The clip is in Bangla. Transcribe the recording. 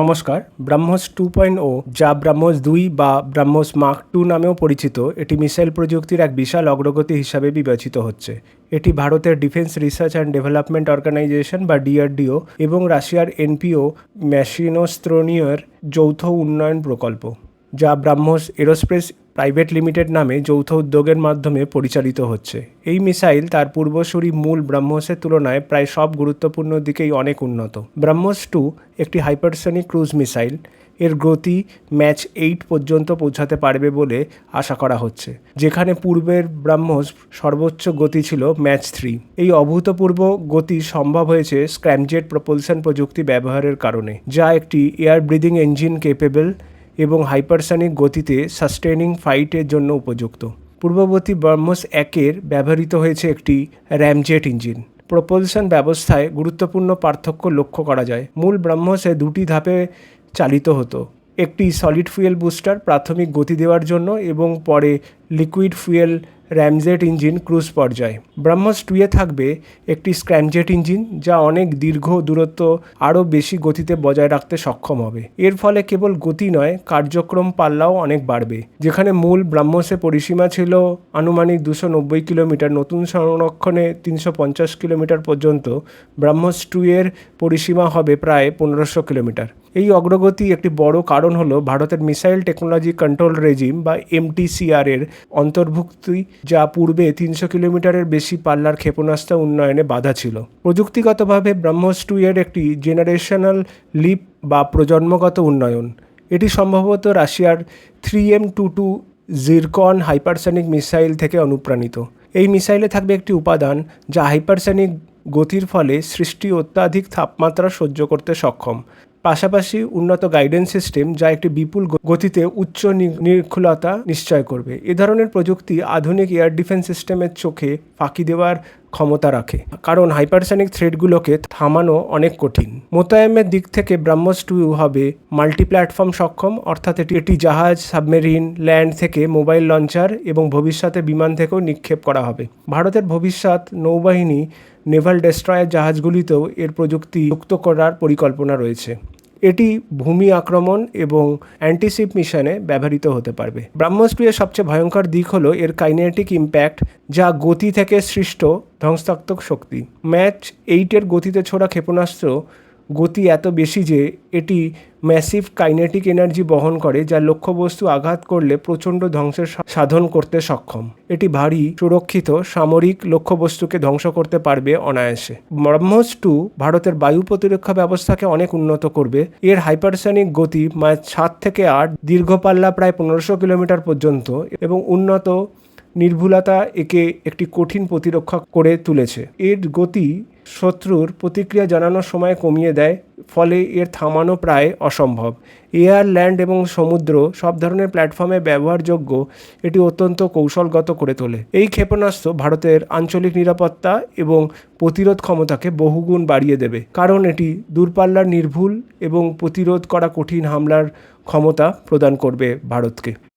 নমস্কার, ব্রাহ্মস টু পয়েন্ট ও যা ব্রাহ্মস দুই বা ব্রাহ্মস মার্ক টু নামেও পরিচিত, এটি মিসাইল প্রযুক্তির এক বিশাল অগ্রগতি হিসাবে বিবেচিত হচ্ছে। এটি ভারতের defence research and development organisation বা ডিআরডিও এবং রাশিয়ার এনপিও ম্যাশিনোস্ত্রোনিয়র যৌথ উন্নয়ন প্রকল্প, যা ব্রাহ্মস এরোস্পেস প্রাইভেট লিমিটেড নামে যৌথ উদ্যোগের মাধ্যমে পরিচালিত হচ্ছে। এই মিসাইল তার পূর্বসূরি মূল ব্রাহ্মসের তুলনায় প্রায় সব গুরুত্বপূর্ণ দিকেই অনেক উন্নত। ব্রাহ্মস টু একটি হাইপারসনিক ক্রুজ মিসাইল। এর গতি ম্যাচ এইট পর্যন্ত পৌঁছাতে পারবে বলে আশা করা হচ্ছে। যেখানে পূর্বের ব্রাহ্মস সর্বোচ্চ গতি ছিল ম্যাচ থ্রি। এই অভূতপূর্ব গতি সম্ভব হয়েছে স্ক্র্যামজেট প্রপলশন প্রযুক্তি ব্যবহারের কারণে, যা একটি এয়ার ব্রিদিং ইঞ্জিন কেপেবল এবং হাইপারসনিক গতিতে সাস্টেনিং ফাইটের জন্য উপযুক্ত। পূর্ববর্তী ব্রহ্মস একের ব্যবহৃত হয়েছে একটি র্যামজেট ইঞ্জিন। প্রপলশন ব্যবস্থায় গুরুত্বপূর্ণ পার্থক্য লক্ষ্য করা যায়। মূল ব্রহ্মসে দুটি ধাপে চালিত হতো। একটি সলিড ফুয়েল বুস্টার প্রাথমিক গতি দেওয়ার জন্য এবং পরে liquid fuel ramjet engine cruise পর্যায়ে। ব্রহ্মস টুয়ে থাকবে একটি স্ক্র্যামজেট ইঞ্জিন যা অনেক দীর্ঘ দূরত্ব আরও বেশি গতিতে বজায় রাখতে সক্ষম হবে। এর ফলে কেবল গতি নয়, কার্যক্রম পাল্লাও অনেক বাড়বে। যেখানে মূল ব্রাহ্মসে পরিসীমা ছিল আনুমানিক দুশো নব্বই কিলোমিটার, নতুন সংরক্ষণে তিনশো পঞ্চাশ কিলোমিটার পর্যন্ত। ব্রাহ্মস টু এর পরিসীমা হবে প্রায় পনেরোশো কিলোমিটার। এই অগ্রগতি একটি বড় কারণ হলো ভারতের মিসাইল টেকনোলজি কন্ট্রোল রেজিম বা এমটিসিআর এর অন্তর্ভুক্তি, যা পূর্বে তিনশো কিলোমিটারের বেশি পাল্লার ক্ষেপণাস্ত্র উন্নয়নে বাধা ছিল। প্রযুক্তিগতভাবে ব্রহ্মস টু এর একটি জেনারেশনাল লিপ বা প্রজন্মগত উন্নয়ন। এটি সম্ভবত রাশিয়ার three M two two Zircon hypersonic missile থেকে অনুপ্রাণিত। এই মিসাইলে থাকবে একটি উপাদান, যা হাইপারসনিক গতির ফলে সৃষ্টি অত্যাধিক তাপমাত্রা সহ্য করতে সক্ষম। পাশাপাশি উন্নত গাইডেন্স সিস্টেম যা একটি বিপুল গতিতে উচ্চ নির্ভুলতা নিশ্চয় করবে। এ ধরনের প্রযুক্তি আধুনিক এয়ার ডিফেন্স সিস্টেমের চোখে ফাঁকি দেওয়ার ক্ষমতা রাখে, কারণ হাইপারসনিক থ্রেডগুলোকে থামানো অনেক কঠিন। মোতায়েমের দিক থেকে ব্রাহ্মস টু হবে মাল্টি প্ল্যাটফর্ম সক্ষম, অর্থাৎ এটি এটি জাহাজ সাবমেরিন ল্যান্ড থেকে মোবাইল লঞ্চার এবং ভবিষ্যতে বিমান থেকেও নিক্ষেপ করা হবে। ভারতের ভবিষ্যৎ নৌবাহিনী নেভাল ডেস্ট্রয়ার জাহাজগুলিতেও এর প্রযুক্তি যুক্ত করার পরিকল্পনা রয়েছে। এটি ভূমি আক্রমণ এবং অ্যান্টিসিপ মিশনে ব্যবহৃত হতে পারবে। ব্রাহ্মস্ট্রিয়ের সবচেয়ে ভয়ঙ্কর দিক হলো এর কাইনেটিক ইম্প্যাক্ট, যা গতি থেকে সৃষ্ট ধ্বংসাত্মক শক্তি। ম্যাচ এইটের গতিতে ছোড়া ক্ষেপণাস্ত্র গতি এত বেশি যে এটি ম্যাসিভ কাইনেটিক এনার্জি বহন করে, যা লক্ষ্যবস্তু আঘাত করলে প্রচণ্ড ধ্বংসের সাধন করতে সক্ষম। এটি ভারী, সুরক্ষিত, সামরিক লক্ষ্যবস্তুকে ধ্বংস করতে পারবে অনায়াসে। ব্রহ্মস টু ভারতের বায়ু প্রতিরক্ষা ব্যবস্থাকে অনেক উন্নত করবে। এর হাইপারসনিক গতি মাস সাত থেকে আট দীর্ঘ পাল্লা প্রায় পনেরোশো কিলোমিটার পর্যন্ত এবং উন্নত নির্ভুলতা একে একটি কঠিন প্রতিরক্ষা করে তুলেছে। এর গতি শত্রুর প্রতিক্রিয়া জানানোর সময় কমিয়ে দেয়, ফলে এর থামানো প্রায় অসম্ভব। এয়ার, ল্যান্ড এবং সমুদ্র সব ধরনের প্ল্যাটফর্মে ব্যবহারযোগ্য, এটি অত্যন্ত কৌশলগত করে তোলে। এই ক্ষেপণাস্ত্র ভারতের আঞ্চলিক নিরাপত্তা এবং প্রতিরোধ ক্ষমতাকে বহুগুণ বাড়িয়ে দেবে, কারণ এটি দূরপাল্লার নির্ভুল এবং প্রতিরোধ করা কঠিন হামলার ক্ষমতা প্রদান করবে ভারতকে।